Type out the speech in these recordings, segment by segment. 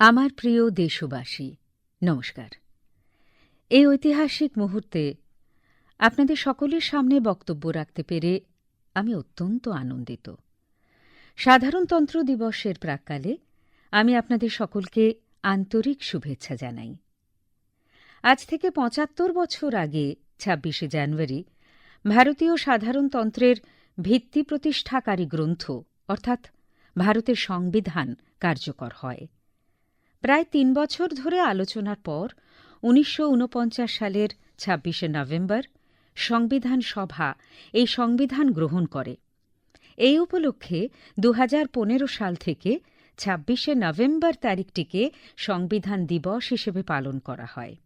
আমার প্রিয় দেশবাসী, নমস্কার। এই ঐতিহাসিক মুহূর্তে আপনাদের সকলের সামনে বক্তব্য রাখতে পেরে আমি অত্যন্ত আনন্দিত। সাধারণতন্ত্র দিবসের প্রাক্কালে আমি আপনাদের সকলকে আন্তরিক শুভেচ্ছা জানাই। আজ থেকে পঁচাত্তর বছর আগে, ছাব্বিশে জানুয়ারি, ভারতীয় সাধারণতন্ত্রের ভিত্তি প্রতিষ্ঠাকারী গ্রন্থ, অর্থাৎ ভারতের সংবিধান কার্যকর হয়। প্রায় তিন বছর ধরে আলোচনার পর উনিশশো ঊনপঞ্চাশ সালের ছাব্বিশে নভেম্বর সংবিধান সভা এই সংবিধান গ্রহণ করে। এই উপলক্ষে দু হাজার পনেরো সাল থেকে ছাব্বিশে নভেম্বর তারিখটিকে সংবিধান দিবস হিসেবে পালন করা হয়।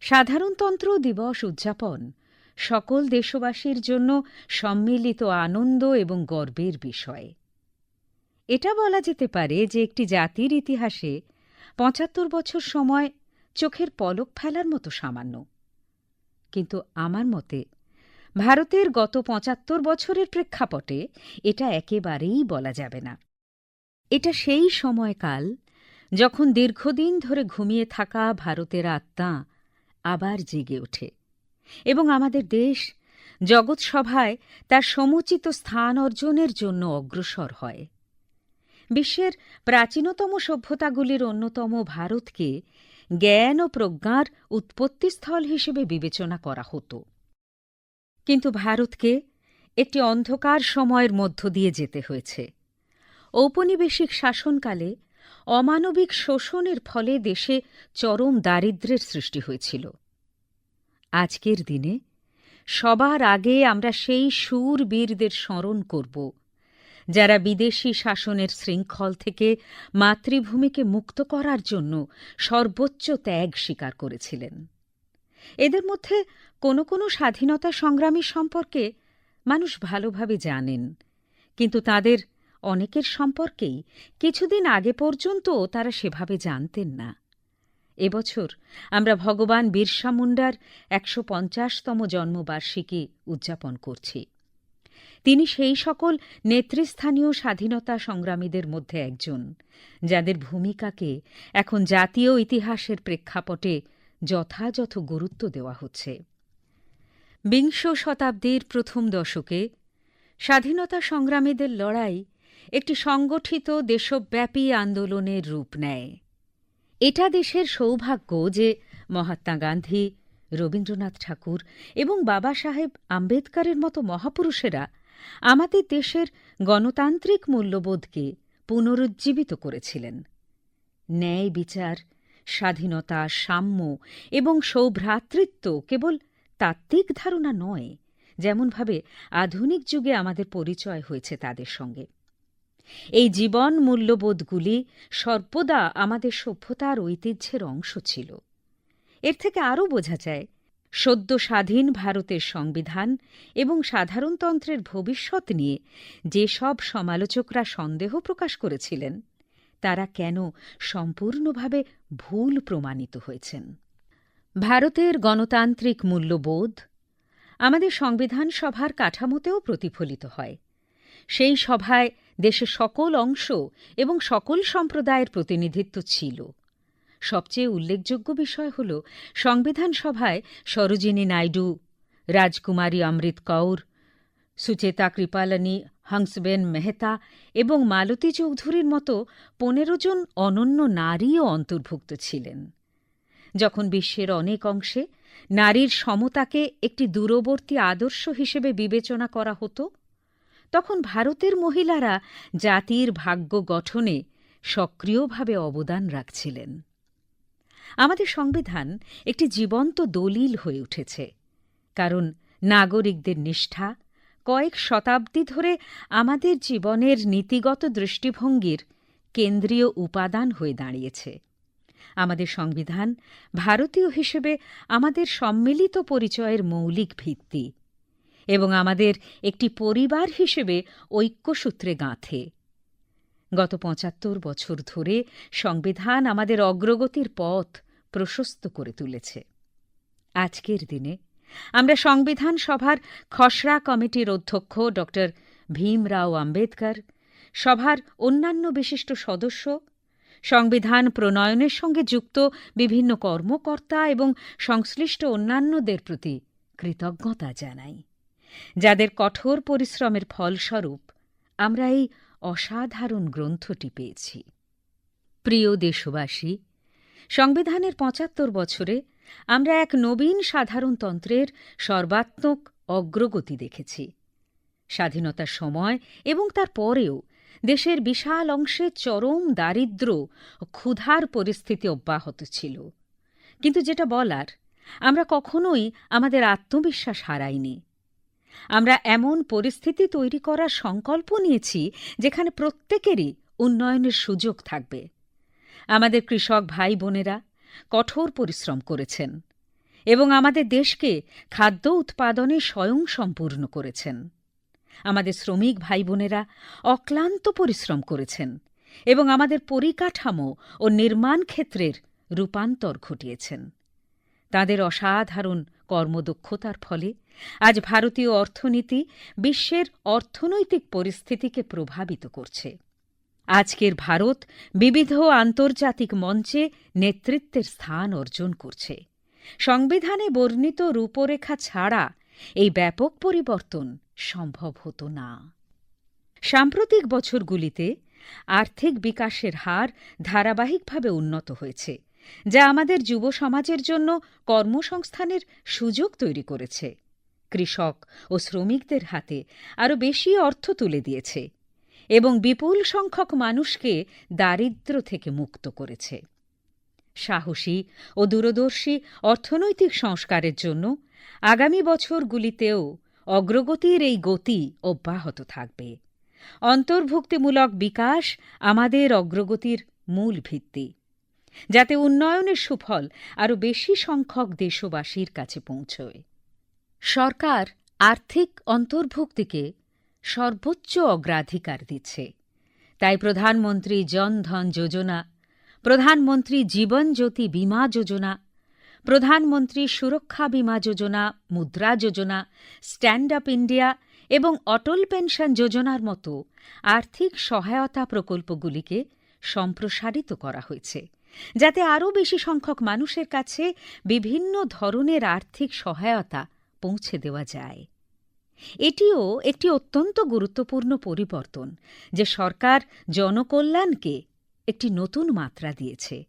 সাধারণতন্ত্র দিবস উদযাপন সকল দেশবাসীর জন্য সম্মিলিত আনন্দ এবং গর্বের বিষয়। এটা বলা যেতে পারে যে একটি জাতির ইতিহাসে পঁচাত্তর বছর সময় চোখের পলক ফেলার মতো সামান্য। কিন্তু আমার মতে, ভারতের গত পঁচাত্তর বছরের প্রেক্ষাপটে এটা একেবারেই বলা যাবে না। এটা সেই সময়কাল যখন দীর্ঘদিন ধরে ঘুমিয়ে থাকা ভারতের আত্মা আবার জেগে ওঠে এবং আমাদের দেশ জগৎসভায় তার সমুচিত স্থান অর্জনের জন্য অগ্রসর হয়। বিশ্বের প্রাচীনতম সভ্যতাগুলির অন্যতম ভারতকে জ্ঞান ও প্রজ্ঞার উৎপত্তিস্থল হিসেবে বিবেচনা করা হতো। কিন্তু ভারতকে একটি অন্ধকার সময়ের মধ্য দিয়ে যেতে হয়েছে। ঔপনিবেশিক শাসনকালে অমানবিক শোষণের ফলে দেশে চরম দারিদ্র্যের সৃষ্টি হয়েছিল। আজকের দিনে সবার আগে আমরা সেই বীরদের স্মরণ করব যারা বিদেশি শাসনের শৃঙ্খল থেকে মাতৃভূমিকে মুক্ত করার জন্য সর্বোচ্চ ত্যাগ স্বীকার করেছিলেন। এদের মধ্যে কোনো কোনো স্বাধীনতা সংগ্রামী সম্পর্কে মানুষ ভালোভাবে জানেন, কিন্তু তাদের অনেকের সম্পর্কেই কিছুদিন আগে পর্যন্ত তারা সেভাবে জানতেন না। এবছর আমরা ভগবান বিরসা মুন্ডার একশো পঞ্চাশতম জন্মবার্ষিকী উদযাপন করছি। তিনি সেই সকল নেতৃস্থানীয় স্বাধীনতা সংগ্রামীদের মধ্যে একজন, যাদের ভূমিকাকে এখন জাতীয় ইতিহাসের প্রেক্ষাপটে যথাযথ গুরুত্ব দেওয়া হচ্ছে। বিংশ শতাব্দীর প্রথম দশকে স্বাধীনতা সংগ্রামীদের লড়াই একটি সংগঠিত দেশব্যাপী আন্দোলনের রূপ নেয়। এটা দেশের সৌভাগ্য যে মহাত্মা গান্ধী, রবীন্দ্রনাথ ঠাকুর এবং বাবা সাহেব আম্বেদকরের মতো মহাপুরুষেরা আমাদের দেশের গণতান্ত্রিক মূল্যবোধকে পুনরুজ্জীবিত করেছিলেন। ন্যায় বিচার, স্বাধীনতা, সাম্য এবং সৌভ্রাতৃত্ব কেবল তাত্ত্বিক ধারণা নয়, যেমনভাবে আধুনিক যুগে আমাদের পরিচয় হয়েছে তাদের সঙ্গে। এই জীবন মূল্যবোধগুলি সর্বদা আমাদের সভ্যতার ঐতিহ্যের অংশ ছিল। এর থেকে আরও বোঝা যায় সদ্য স্বাধীন ভারতের সংবিধান এবং সাধারণতন্ত্রের ভবিষ্যৎ নিয়ে যেসব সমালোচকরা সন্দেহ প্রকাশ করেছিলেন, তারা কেন সম্পূর্ণভাবে ভুল প্রমাণিত হয়েছেন? ভারতের গণতান্ত্রিক মূল্যবোধ আমাদের সংবিধান সভার কাঠামোতেও প্রতিফলিত হয়। সেই সভায় দেশের সকল অংশ এবং সকল সম্প্রদায়ের প্রতিনিধিত্ব ছিল। সবচেয়ে উল্লেখযোগ্য বিষয় হল, সংবিধান সভায় সরোজিনী নাইডু, রাজকুমারী অমৃত কৌর, সুচেতা কৃপালানী, হংসবেন মেহতা এবং মালতী চৌধুরীর মতো পনেরো জন অনন্য নারীও অন্তর্ভুক্ত ছিলেন। যখন বিশ্বের অনেক অংশে নারীর সমতাকে একটি দূরবর্তী আদর্শ হিসেবে বিবেচনা করা হতো, তখন ভারতের মহিলারা জাতির ভাগ্য গঠনে সক্রিয়ভাবে অবদান রাখছিলেন। আমাদের সংবিধান একটি জীবন্ত দলিল হয়ে উঠেছে। কারণ নাগরিকদের নিষ্ঠা কয়েক শতাব্দী ধরে আমাদের জীবনের নীতিগত দৃষ্টিভঙ্গির কেন্দ্রীয় উপাদান হয়ে দাঁড়িয়েছে। আমাদের সংবিধান ভারতীয় হিসেবে আমাদের সম্মিলিত পরিচয়ের মৌলিক ভিত্তি এবং আমাদের একটি পরিবার হিসেবে ঐক্যসূত্রে গাঁথে। গত পঁচাত্তর বছর ধরে সংবিধান আমাদের অগ্রগতির পথ প্রশস্ত করে তুলেছে। আজকের দিনে আমরা সংবিধান সভার খসড়া কমিটির অধ্যক্ষ ড ভীমরাও আম্বেদকর, সভার অন্যান্য বিশিষ্ট সদস্য, সংবিধান প্রণয়নের সঙ্গে যুক্ত বিভিন্ন কর্মকর্তা এবং সংশ্লিষ্ট অন্যান্যদের প্রতি কৃতজ্ঞতা জানাই। যাদের কঠোর পরিশ্রমের ফলস্বরূপ আমরা এই অসাধারণ গ্রন্থটি পেয়েছি। প্রিয় দেশবাসী, সংবিধানের পঁচাত্তর বছরে আমরা এক নবীন সাধারণতন্ত্রের সর্বাত্মক অগ্রগতি দেখেছি। স্বাধীনতার সময় এবং তার পরেও দেশের বিশাল অংশে চরম দারিদ্র্য ও ক্ষুধার পরিস্থিতি অব্যাহত ছিল। কিন্তু যেটা বলার, আমরা কখনোই আমাদের আত্মবিশ্বাস হারাইনি। আমরা এমন পরিস্থিতি তৈরি করার সংকল্প নিয়েছি যেখানে প্রত্যেকেরই উন্নয়নের সুযোগ থাকবে। আমাদের কৃষক ভাই বোনেরা কঠোর পরিশ্রম করেছেন এবং আমাদের দেশকে খাদ্য উৎপাদনে স্বয়ং সম্পূর্ণ করেছেন। আমাদের শ্রমিক ভাই বোনেরা অক্লান্ত পরিশ্রম করেছেন এবং আমাদের পরিকাঠামো ও নির্মাণ ক্ষেত্রের রূপান্তর ঘটিয়েছেন। তাদের অসাধারণ কর্মদক্ষতার ফলে আজ ভারতীয় অর্থনীতি বিশ্বের অর্থনৈতিক পরিস্থিতিকে প্রভাবিত করছে। আজকের ভারত বিবিধ আন্তর্জাতিক মঞ্চে নেতৃত্বের স্থান অর্জন করছে। সংবিধানে বর্ণিত রূপরেখা ছাড়া এই ব্যাপক পরিবর্তন সম্ভব হতো না। সাম্প্রতিক বছরগুলিতে আর্থিক বিকাশের হার ধারাবাহিকভাবে উন্নত হয়েছে, যা আমাদের যুব সমাজের জন্য কর্মসংস্থানের সুযোগ তৈরি করেছে। কৃষক ও শ্রমিকদের হাতে আরও বেশি অর্থ তুলে দিয়েছে এবং বিপুল সংখ্যক মানুষকে দারিদ্র থেকে মুক্ত করেছে। সাহসী ও দূরদর্শী অর্থনৈতিক সংস্কারের জন্য আগামী বছরগুলিতেও অগ্রগতির এই গতি অব্যাহত থাকবে। অন্তর্ভুক্তিমূলক বিকাশ আমাদের অগ্রগতির মূল ভিত্তি, যাতে উন্নয়নের সুফল আরও বেশি সংখ্যক দেশবাসীর কাছে পৌঁছয়। সরকার আর্থিক অন্তর্ভুক্তিকে সর্বোচ্চ অগ্রাধিকার দিচ্ছে। তাই প্রধানমন্ত্রী জন ধন যোজনা, প্রধানমন্ত্রী জীবন জ্যোতি বিমা যোজনা, প্রধানমন্ত্রী সুরক্ষা বিমা যোজনা, Mudra Yojana, stand up India এবং অটল পেনশন যোজনার মতো আর্থিক সহায়তা প্রকল্পগুলিকে সম্প্রসারিত করা হয়েছে, যাতে আরও বেশি সংখ্যক মানুষের কাছে বিভিন্ন ধরনের আর্থিক সহায়তা পৌঁছে দেওয়া যায়। এটিও একটি অত্যন্ত গুরুত্বপূর্ণ পরিবর্তন যে সরকার জনকল্যাণকে একটি নতুন মাত্রা দিয়েছে।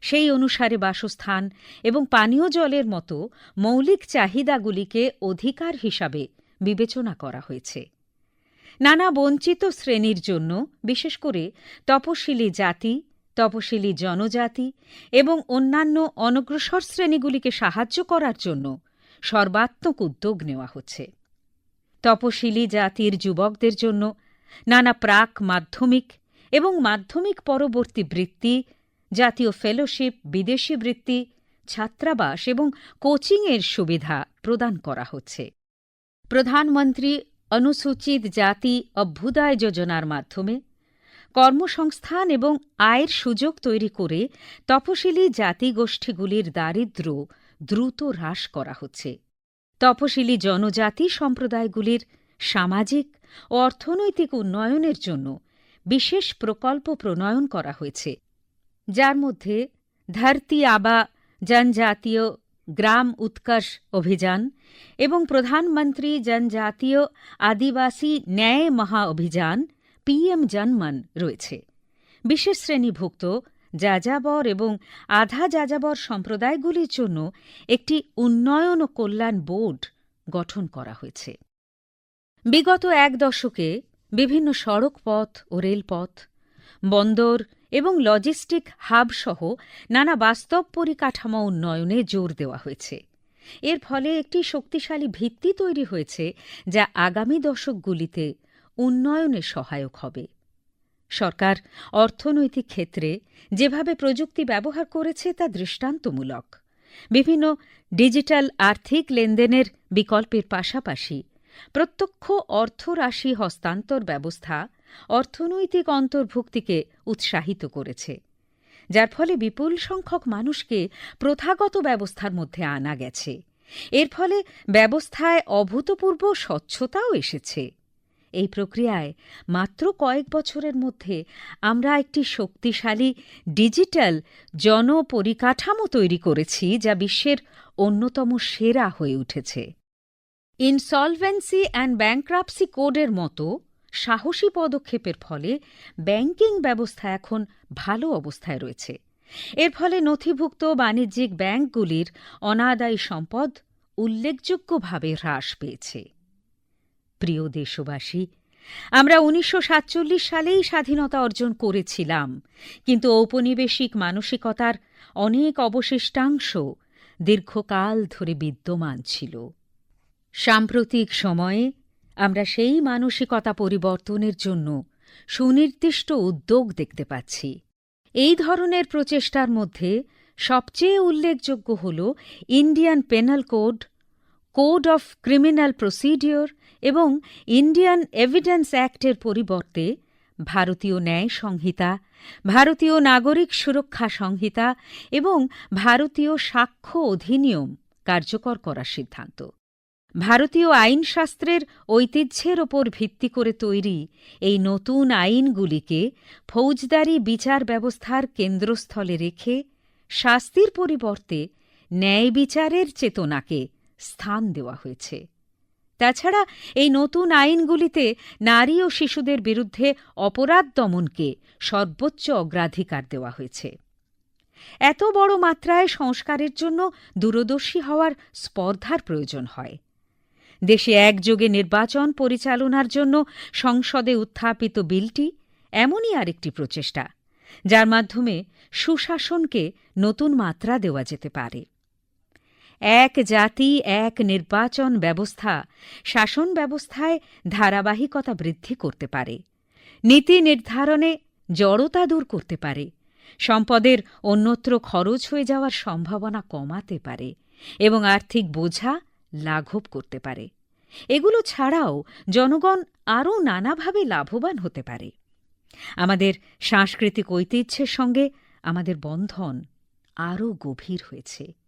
সেই অনুসারে বাসস্থান এবং পানীয় জলের মতো মৌলিক চাহিদাগুলিকে অধিকার হিসাবে বিবেচনা করা হয়েছে। নানা বঞ্চিত শ্রেণির জন্য, বিশেষ করে তপশিলি জাতি, তপশিলি জনজাতি এবং অন্যান্য অনগ্রসর শ্রেণীগুলিকে সাহায্য করার জন্য সর্বাত্মক উদ্যোগ নেওয়া হচ্ছে। তপশিলি জাতির যুবকদের জন্য নানা প্রাক মাধ্যমিক এবং মাধ্যমিক পরবর্তী বৃত্তি, জাতীয় ফেলোশিপ, বিদেশি বৃত্তি, ছাত্রাবাস এবং কোচিংয়ের সুবিধা প্রদান করা হচ্ছে। প্রধানমন্ত্রী অনুসূচিত জাতি অভ্যুদয় যোজনার মাধ্যমে কর্মসংস্থান এবং আয়ের সুযোগ তৈরি করে তপশিলি জাতিগোষ্ঠীগুলির দারিদ্র্য দ্রুত হ্রাস করা হচ্ছে। তপশিলি জনজাতি সম্প্রদায়গুলির সামাজিক ও অর্থনৈতিক উন্নয়নের জন্য বিশেষ প্রকল্প প্রণয়ন করা হয়েছে। যার মধ্যে ধরতি আবা জনজাতীয় গ্রাম উৎকর্ষ অভিযান এবং প্রধানমন্ত্রী জনজাতীয় আদিবাসী ন্যায় মহা অভিযান পিএম জনমন রয়েছে। বিশেষ শ্রেণীভুক্ত যাযাবর এবং আধা যাযাবর সম্প্রদায়গুলির জন্য একটি উন্নয়ন ও কল্যাণ বোর্ড গঠন করা হয়েছে। বিগত এক দশকে বিভিন্ন সড়ক পথ ও রেলপথ, বন্দর এবং লজিস্টিক হাবসহ নানা বাস্তব পরিকাঠামো উন্নয়নে জোর দেওয়া হয়েছে। এর ফলে একটি শক্তিশালী ভিত্তি তৈরি হয়েছে যা আগামী দশকগুলিতে উন্নয়নে সহায়ক হবে। সরকার, অর্থনৈতিক ক্ষেত্রে যেভাবে প্রযুক্তি ব্যবহার করেছে তা দৃষ্টান্তমূলক। বিভিন্ন ডিজিটাল আর্থিক লেনদেনের বিকল্পের পাশাপাশি প্রত্যক্ষ অর্থরাশি হস্তান্তর ব্যবস্থা অর্থনৈতিক অন্তর্ভুক্তিকে উৎসাহিত করেছে, যার ফলে বিপুল সংখ্যক মানুষকে প্রথাগত ব্যবস্থার মধ্যে আনা গেছে। এর ফলে ব্যবস্থায় অভূতপূর্ব স্বচ্ছতাও এসেছে। এই প্রক্রিয়ায় মাত্র কয়েক বছরের মধ্যে আমরা একটি শক্তিশালী ডিজিটাল জনপরিকাঠামো তৈরি করেছি যা বিশ্বের অন্যতম সেরা হয়ে উঠেছে। ইনসলভেন্সি অ্যান্ড ব্যাংক্রাপসি কোডের মতো সাহসী পদক্ষেপের ফলে ব্যাংকিং ব্যবস্থা এখন ভালো অবস্থায় রয়েছে। এর ফলে নথিভুক্ত বাণিজ্যিক ব্যাংকগুলির অনাদায়ী সম্পদ উল্লেখযোগ্যভাবে হ্রাস পেয়েছে। প্রিয় দেশবাসী, আমরা উনিশশো সাতচল্লিশ সালেই স্বাধীনতা অর্জন করেছিলাম, কিন্তু ঔপনিবেশিক মানসিকতার অনেক অবশিষ্টাংশ দীর্ঘকাল ধরে বিদ্যমান ছিল। সাম্প্রতিক সময়ে আমরা সেই মানসিকতা পরিবর্তনের জন্য সুনির্দিষ্ট উদ্যোগ দেখতে পাচ্ছি। এই ধরনের প্রচেষ্টার মধ্যে সবচেয়ে উল্লেখযোগ্য হল Indian penal code code of criminal procedure এবং ইন্ডিয়ান এভিডেন্স অ্যাক্টের পরিবর্তে ভারতীয় ন্যায় সংহিতা, ভারতীয় নাগরিক সুরক্ষা সংহিতা এবং ভারতীয় সাক্ষ্য অধিনিয়ম কার্যকর করার সিদ্ধান্ত। ভারতীয় আইনশাস্ত্রের ঐতিহ্যের ওপর ভিত্তি করে তৈরি এই নতুন আইনগুলিকে ফৌজদারি বিচার ব্যবস্থার কেন্দ্রস্থলে রেখে শাস্তির পরিবর্তে ন্যায় বিচারের চেতনাকে স্থান দেওয়া হয়েছে। তাছাড়া এই নতুন আইনগুলিতে নারী ও শিশুদের বিরুদ্ধে অপরাধ দমনকে সর্বোচ্চ অগ্রাধিকার দেওয়া হয়েছে। এত বড় মাত্রায় সংস্কারের জন্য দূরদর্শী হওয়ার স্পর্ধার প্রয়োজন হয়। দেশে একযোগে নির্বাচন পরিচালনার জন্য সংসদে উত্থাপিত বিলটি এমনই আরেকটি প্রচেষ্টা, যার মাধ্যমে সুশাসনকে নতুন মাত্রা দেওয়া যেতে পারে। এক জাতি, এক নির্বাচন ব্যবস্থা। শাসন ব্যবস্থায় ধারাবাহিকতা বৃদ্ধি করতে পারে। নীতি নির্ধারণে জড়তা দূর করতে পারে। সম্পদের অন্যত্র খরচ হয়ে যাওয়ার সম্ভাবনা কমাতে পারে এবং আর্থিক বোঝা লাঘব করতে পারে। এগুলো ছাড়াও জনগণ আরও নানাভাবে লাভবান হতে পারে। আমাদের সাংস্কৃতিক ঐতিহ্যের সঙ্গে আমাদের বন্ধন আরও গভীর হয়েছে।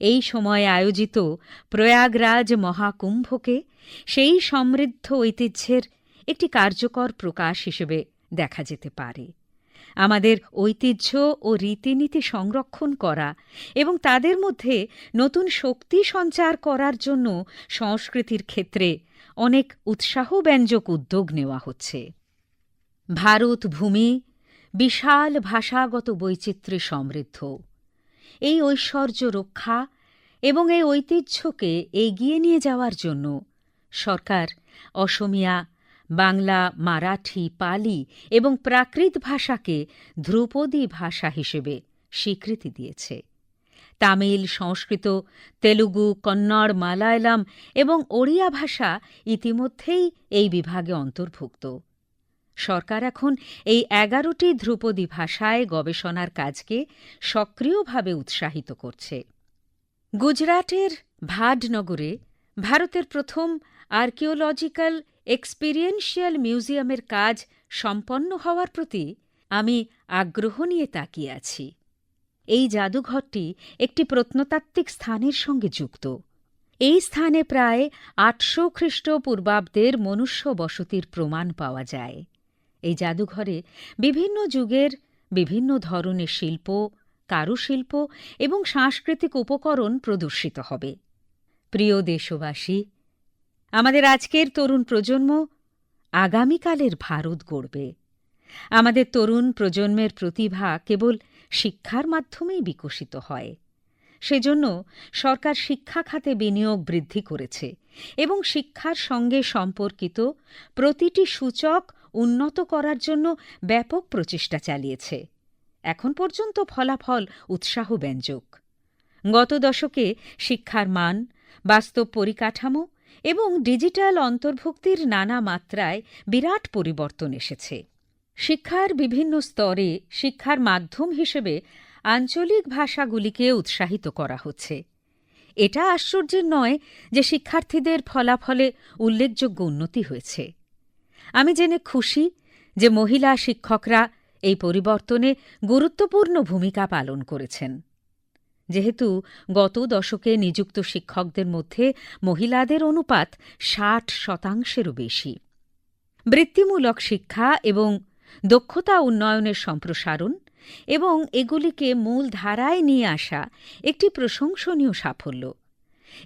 এই সময়ে আয়োজিত প্রয়াগরাজ মহাকুম্ভকে সেই সমৃদ্ধ ঐতিহ্যের একটি কার্যকর প্রকাশ হিসেবে দেখা যেতে পারে। আমাদের ঐতিহ্য ও রীতিনীতি সংরক্ষণ করা এবং তাদের মধ্যে নতুন শক্তি সঞ্চার করার জন্য সংস্কৃতির ক্ষেত্রে অনেক উৎসাহব্যঞ্জক উদ্যোগ নেওয়া হচ্ছে। ভারত ভূমি বিশাল ভাষাগত বৈচিত্র্যে সমৃদ্ধ। এই ঐশ্বর্য রক্ষা এবং এই ঐতিহ্যকে এগিয়ে নিয়ে যাওয়ার জন্য। সরকার, অসমিয়া, বাংলা, মারাঠি, পালি এবং প্রাকৃত ভাষাকে ধ্রুপদী ভাষা হিসেবে স্বীকৃতি দিয়েছে। তামিল, সংস্কৃত, তেলুগু, কন্নড়, মালায়ালাম এবং ওড়িয়া ভাষা ইতিমধ্যেই এই বিভাগে অন্তর্ভুক্ত। সরকার এখন এই এগারোটি ধ্রুপদী ভাষায় গবেষণার কাজকে সক্রিয়ভাবে উৎসাহিত করছে। গুজরাটের ভাডনগরে ভারতের প্রথম আর্কিওলজিক্যাল এক্সপিরিয়েন্সিয়াল মিউজিয়ামের কাজ সম্পন্ন হওয়ার প্রতি আমি আগ্রহ নিয়ে তাকিয়ে আছি। এই জাদুঘরটি একটি প্রত্নতাত্ত্বিক স্থানের সঙ্গে যুক্ত। এই স্থানে প্রায় আটশো খ্রিস্টপূর্বাব্দের মনুষ্য বসতির প্রমাণ পাওয়া যায়। এই জাদুঘরে বিভিন্ন যুগের বিভিন্ন ধরনের শিল্প, কারুশিল্প এবং সাংস্কৃতিক উপকরণ প্রদর্শিত হবে। প্রিয় দেশবাসী, আমাদের আজকের তরুণ প্রজন্ম আগামীকালের ভারত গড়বে। আমাদের তরুণ প্রজন্মের প্রতিভা কেবল শিক্ষার মাধ্যমেই বিকশিত হয়। সেজন্য সরকার শিক্ষা খাতে বিনিয়োগ বৃদ্ধি করেছে এবং শিক্ষার সঙ্গে সম্পর্কিত প্রতিটি সূচক উন্নত করার জন্য ব্যাপক প্রচেষ্টা চালিয়েছে। এখন পর্যন্ত ফলাফল উৎসাহব্যঞ্জক। গত দশকে শিক্ষার মান, বাস্তব পরিকাঠামো এবং ডিজিটাল অন্তর্ভুক্তির নানা মাত্রায় বিরাট পরিবর্তন এসেছে। শিক্ষার বিভিন্ন স্তরে শিক্ষার মাধ্যম হিসেবে আঞ্চলিক ভাষাগুলিকে উৎসাহিত করা হচ্ছে। এটা আশ্চর্যের নয় যে শিক্ষার্থীদের ফলাফলে উল্লেখযোগ্য উন্নতি হয়েছে। আমি জেনে খুশি যে মহিলা শিক্ষকরা এই পরিবর্তনে গুরুত্বপূর্ণ ভূমিকা পালন করেছেন। যেহেতু গত দশকে নিযুক্ত শিক্ষকদের মধ্যে মহিলাদের অনুপাত ষাট শতাংশেরও বেশি। বৃত্তিমূলক শিক্ষা এবং দক্ষতা উন্নয়নের সম্প্রসারণ এবং এগুলিকে মূল ধারায় নিয়ে আসা একটি প্রশংসনীয় সাফল্য।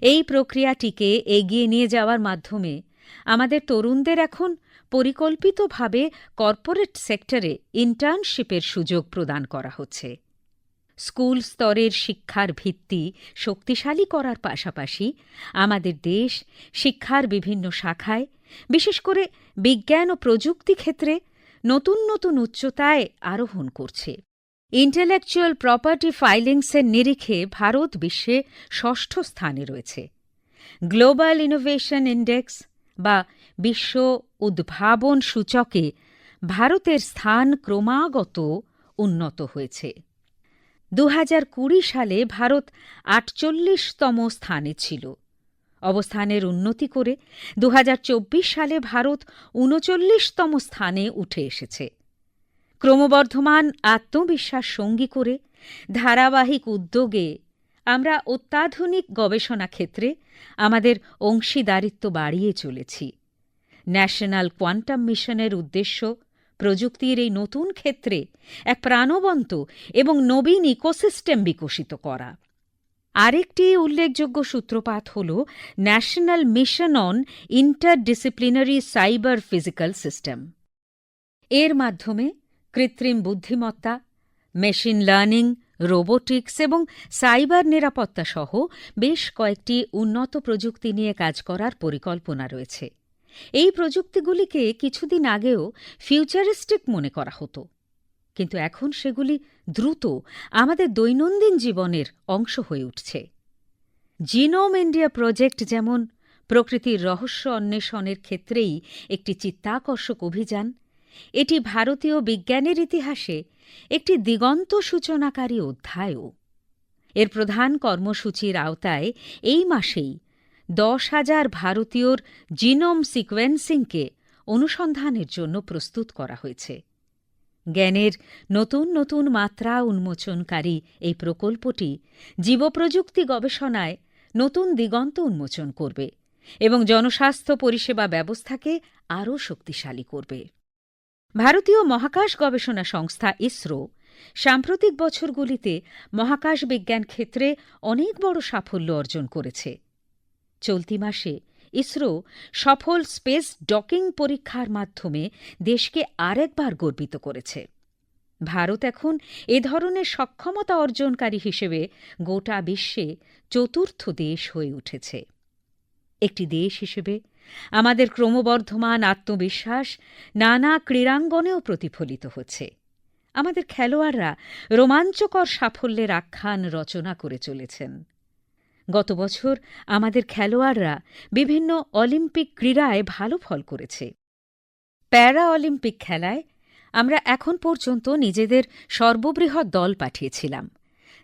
এই প্রক্রিয়াটিকে এগিয়ে নিয়ে যাওয়ার মাধ্যমে আমাদের তরুণদের এখন পরিকল্পিতভাবে কর্পোরেট সেক্টরে ইন্টার্নশিপের সুযোগ প্রদান করা হচ্ছে। স্কুল স্তরের শিক্ষার ভিত্তি শক্তিশালী করার পাশাপাশি আমাদের দেশ, শিক্ষার বিভিন্ন শাখায়, বিশেষ করে বিজ্ঞান ও প্রযুক্তি ক্ষেত্রে নতুন নতুন উচ্চতায় আরোহণ করছে। ইন্টেলেকচুয়াল প্রপার্টি ফাইলিংসের নিরিখে ভারত বিশ্বে ষষ্ঠ স্থানে রয়েছে। গ্লোবাল ইনোভেশন ইন্ডেক্স বা বিশ্ব উদ্ভাবন সূচকে ভারতের স্থান ক্রমাগত উন্নত হয়েছে। দু সালে ভারত আটচল্লিশতম স্থানে ছিল। অবস্থানের উন্নতি করে দু হাজার চব্বিশ সালে ভারত উনচল্লিশতম স্থানে উঠে এসেছে। ক্রমবর্ধমান আত্মবিশ্বাস সঙ্গী করে ধারাবাহিক উদ্যোগে আমরা অত্যাধুনিক গবেষণা ক্ষেত্রে আমাদের অংশীদারিত্ব বাড়িয়ে চলেছি। ন্যাশনাল কোয়ান্টাম মিশনের উদ্দেশ্য প্রযুক্তির এই নতুন ক্ষেত্রে এক প্রাণবন্ত এবং নবীন ইকোসিস্টেম বিকশিত করা। আরেকটি উল্লেখযোগ্য সূত্রপাত হল national mission on interdisciplinary cyber physical system. এর মাধ্যমে কৃত্রিম বুদ্ধিমত্তা, মেশিন লার্নিং, রোবোটিক্স এবং সাইবার নিরাপত্তা সহ বেশ কয়েকটি উন্নত প্রযুক্তি নিয়ে কাজ করার পরিকল্পনা রয়েছে। এই প্রযুক্তিগুলিকে কিছুদিন আগেও ফিউচারিস্টিক মনে করা হতো। কিন্তু এখন সেগুলি দ্রুত আমাদের দৈনন্দিন জীবনের অংশ হয়ে উঠছে। জিনোম ইন্ডিয়া প্রজেক্ট যেমন প্রকৃতির রহস্য অন্বেষণের ক্ষেত্রেই একটি চিত্তাকর্ষক অভিযান, এটি ভারতীয় বিজ্ঞানের ইতিহাসে একটি দিগন্ত সূচনাকারী অধ্যায়ও। এর প্রধান কর্মসূচির আওতায় এই মাসেই দশ হাজার ভারতীয়র জিনোম সিকোয়েন্সিংকে অনুসন্ধানের জন্য প্রস্তুত করা হয়েছে। জ্ঞানের নতুন নতুন মাত্রা উন্মোচনকারী এই প্রকল্পটি জীবপ্রযুক্তি গবেষণায় নতুন দিগন্ত উন্মোচন করবে এবং জনস্বাস্থ্য পরিষেবা ব্যবস্থাকে আরও শক্তিশালী করবে। ভারতীয় মহাকাশ গবেষণা সংস্থা ইসরো সাম্প্রতিক বছরগুলিতে মহাকাশ বিজ্ঞান ক্ষেত্রে অনেক বড় সাফল্য অর্জন করেছে। চলতি মাসে ইসরো সফল স্পেস ডকিং পরীক্ষার মাধ্যমে দেশকে আরেকবার গর্বিত করেছে। ভারত এখন এ ধরনের সক্ষমতা অর্জনকারী হিসেবে গোটা বিশ্বে চতুর্থ দেশ হয়ে উঠেছে। একটি দেশ হিসেবে আমাদের ক্রমবর্ধমান আত্মবিশ্বাস নানা ক্রীড়াঙ্গনেও প্রতিফলিত হচ্ছে। আমাদের খেলোয়াড়রা রোমাঞ্চকর সাফল্যের আখ্যান রচনা করে চলেছেন। গত বছর আমাদের খেলোয়াড়রা বিভিন্ন অলিম্পিক ক্রীড়ায় ভালো ফল করেছে। প্যারা অলিম্পিক খেলায় আমরা এখন পর্যন্ত নিজেদের সর্ববৃহৎ দল পাঠিয়েছিলাম,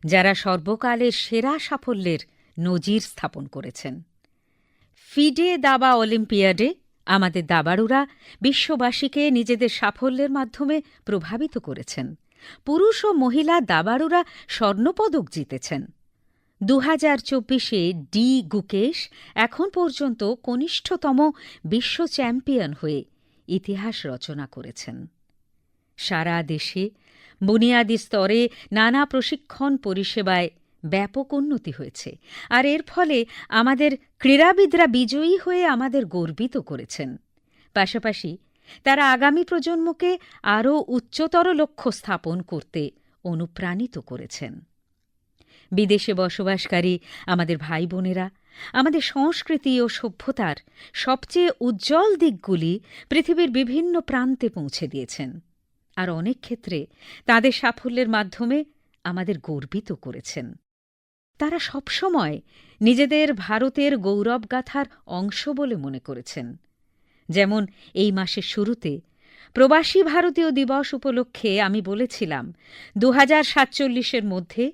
যারা সর্বকালের সেরা সাফল্যের নজির স্থাপন করেছেন। ফিডে দাবা অলিম্পিয়াডে আমাদের দাবাড়ুরা বিশ্ববাসীকে নিজেদের সাফল্যের মাধ্যমে প্রভাবিত করেছেন। পুরুষ ও মহিলা দাবাড়ুরা স্বর্ণপদক জিতেছেন। দু হাজার চব্বিশে ডি গুকেশ এখন পর্যন্ত কনিষ্ঠতম বিশ্ব চ্যাম্পিয়ন হয়ে ইতিহাস রচনা করেছেন। সারা দেশে বুনিয়াদি স্তরে নানা প্রশিক্ষণ পরিষেবায় ব্যাপক উন্নতি হয়েছে আর এর ফলে আমাদের ক্রীড়াবিদরা বিজয়ী হয়ে আমাদের গর্বিত করেছেন। পাশাপাশি তারা আগামী প্রজন্মকে আরও উচ্চতর লক্ষ্য স্থাপন করতে অনুপ্রাণিত করেছেন। বিদেশে বসবাসকারী আমাদের ভাই বোনেরা আমাদের সংস্কৃতি ও সভ্যতার সবচেয়ে উজ্জ্বল দিকগুলি পৃথিবীর বিভিন্ন প্রান্তে পৌঁছে দিয়েছেন আর অনেক ক্ষেত্রে তাদের সাফল্যের মাধ্যমে আমাদের গর্বিত করেছেন। তারা সবসময় নিজেদের ভারতের গৌরবগাথার অংশ বলে মনে করেছেন। যেমন এই মাসের শুরুতে প্রবাসী ভারতীয় দিবস উপলক্ষে আমি বলেছিলাম দু হাজার মধ্যে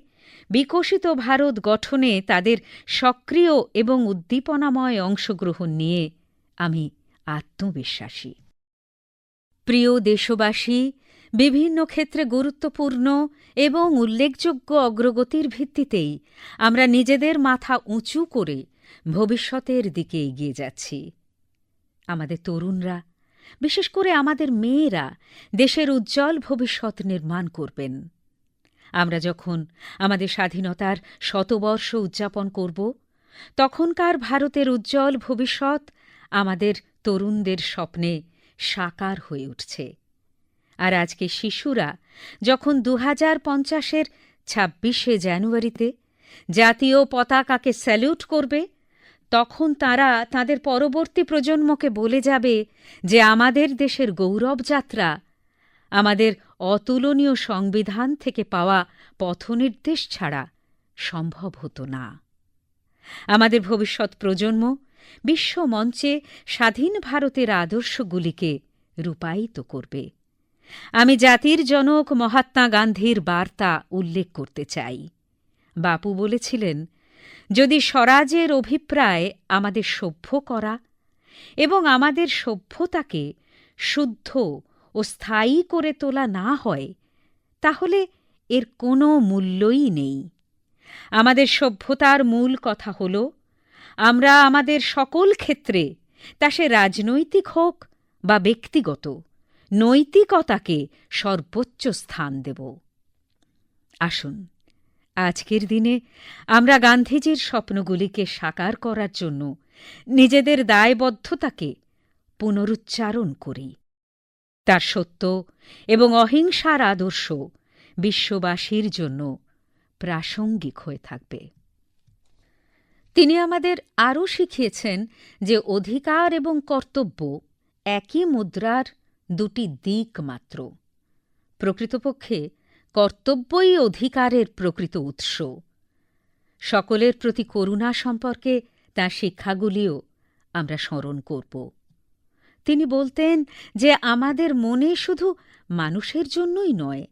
বিকশিত ভারত গঠনে তাদের সক্রিয় এবং উদ্দীপনাময় অংশগ্রহণ নিয়ে আমি আত্মবিশ্বাসী। প্রিয় দেশবাসী, বিভিন্ন ক্ষেত্রে গুরুত্বপূর্ণ এবং উল্লেখযোগ্য অগ্রগতির ভিত্তিতেই আমরা নিজেদের মাথা উঁচু করে ভবিষ্যতের দিকে এগিয়ে যাচ্ছি। আমাদের তরুণরা, বিশেষ করে আমাদের মেয়েরা দেশের উজ্জ্বল ভবিষ্যৎ নির্মাণ করবেন। আমরা যখন আমাদের স্বাধীনতার শতবর্ষ উদযাপন করব, তখনকার ভারতের উজ্জ্বল ভবিষ্যৎ আমাদের তরুণদের স্বপ্নে সাকার হয়ে উঠছে। আর আজকে শিশুরা যখন দু হাজার পঞ্চাশের ছাব্বিশে জানুয়ারিতে জাতীয় পতাকাকে স্যালিউট করবে, তখন তারা তাদের পরবর্তী প্রজন্মকে বলে যাবে যে আমাদের দেশের গৌরব যাত্রা আমাদের অতুলনীয় সংবিধান থেকে পাওয়া পথনির্দেশ ছাড়া সম্ভব হতো না। আমাদের ভবিষ্যৎ প্রজন্ম বিশ্ব মঞ্চে স্বাধীন ভারতের আদর্শগুলিকে রূপায়িত করবে। আমি জাতির জনক মহাত্মা গান্ধীর বার্তা উল্লেখ করতে চাই। বাপু বলেছিলেন, যদি স্বরাজের অভিপ্রায় আমাদের সভ্য করা এবং আমাদের সভ্যতাকে শুদ্ধ ও স্থায়ী করে তোলা না হয়, তাহলে এর কোনো মূল্যই নেই। আমাদের সভ্যতার মূল কথা হল, আমরা আমাদের সকল ক্ষেত্রে, তা সে রাজনৈতিক হোক বা ব্যক্তিগত, নৈতিকতাকে সর্বোচ্চ স্থান দেব। আসুন, আজকের দিনে আমরা গান্ধীজির স্বপ্নগুলিকে সাকার করার জন্য নিজেদের দায়বদ্ধতাকে পুনরুচ্চারণ করি। তার সত্য এবং অহিংসার আদর্শ বিশ্ববাসীর জন্য প্রাসঙ্গিক হয়ে থাকবে। তিনি আমাদের আরও শিখিয়েছেন যে অধিকার এবং কর্তব্য একই মুদ্রার দুটি দিক মাত্র। প্রকৃতপক্ষে কর্তব্যই অধিকারের প্রকৃত উৎস। সকলের প্রতি করুণা সম্পর্কে তাঁর শিক্ষাগুলিও আমরা স্মরণ করব। তিনি বলতেন যে আমাদের মনে শুধু মানুষের জন্যই নয়,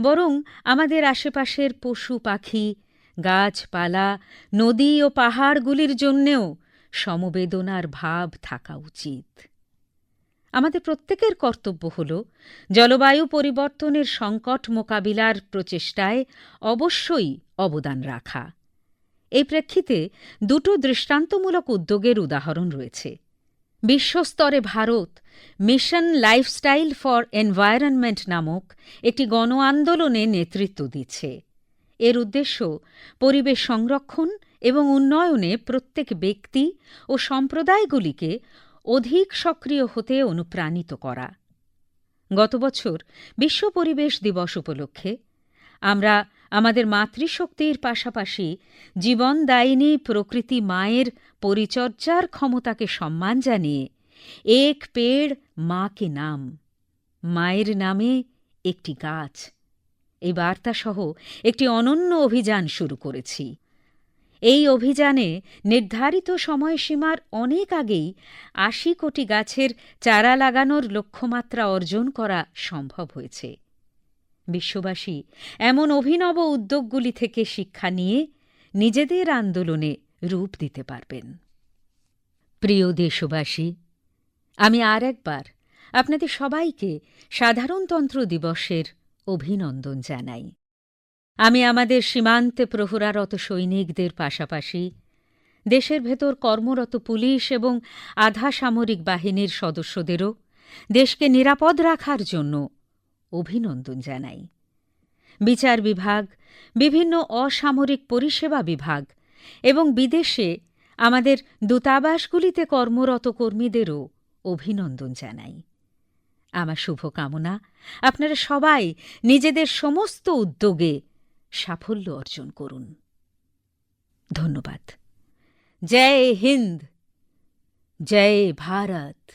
বরং আমাদের আশেপাশের পশু পাখি, গাছপালা, নদী ও পাহাড়গুলির জন্যেও সমবেদনার ভাব থাকা উচিত। আমাদের প্রত্যেকের কর্তব্য হল জলবায়ু পরিবর্তনের সংকট মোকাবিলার প্রচেষ্টায় অবশ্যই অবদান রাখা। এই প্রেক্ষিতে দুটো দৃষ্টান্তমূলক উদ্যোগের উদাহরণ রয়েছে। বিশ্বস্তরে Bharat, mission lifestyle for environment নামক একটি গণ আন্দোলনে নেতৃত্ব দিচ্ছে। এর উদ্দেশ্য পরিবেশ সংরক্ষণ এবং উন্নয়নে প্রত্যেক ব্যক্তি ও সম্প্রদায়গুলিকে অধিক সক্রিয় হতে অনুপ্রাণিত করা। গত বছর বিশ্ব পরিবেশ দিবস উপলক্ষে আমরা আমাদের মাতৃশক্তির পাশাপাশি জীবনদায়িনী প্রকৃতি মায়ের পরিচর্যার ক্ষমতাকে সম্মান জানিয়ে এক পেড় মা কে নাম, মায়ের নামে একটি গাছ। এই বার্তাসহ একটি অনন্য অভিযান শুরু করেছি। এই অভিযানে নির্ধারিত সময়সীমার অনেক আগেই আশি কোটি গাছের চারা লাগানোর লক্ষ্যমাত্রা অর্জন করা সম্ভব হয়েছে। বিশ্ববাসী, এমন অভিনব উদ্যোগগুলি থেকে শিক্ষা নিয়ে নিজেদের আন্দোলনে রূপ দিতে পারবেন। প্রিয় দেশবাসী, আমি আর একবার আপনাদের সবাইকে সাধারণতন্ত্র দিবসের অভিনন্দন জানাই। আমি আমাদের সীমান্তে প্রহরারত সৈনিকদের পাশাপাশি দেশের ভেতর কর্মরত পুলিশ এবং আধা সামরিক বাহিনীর সদস্যদেরও দেশকে নিরাপদ রাখার জন্য অভিনন্দন জানাই। বিচার বিভাগ, বিভিন্ন অসামরিক পরিষেবা বিভাগ এবং বিদেশে আমাদের দূতাবাসগুলিতে কর্মরত কর্মীদেরও অভিনন্দন জানাই। আমার শুভকামনা, আপনারা সবাই নিজেদের সমস্ত উদ্যোগে সাফল্য অর্জন করুন। ধন্যবাদ। জয় হিন্দ, জয় ভারত।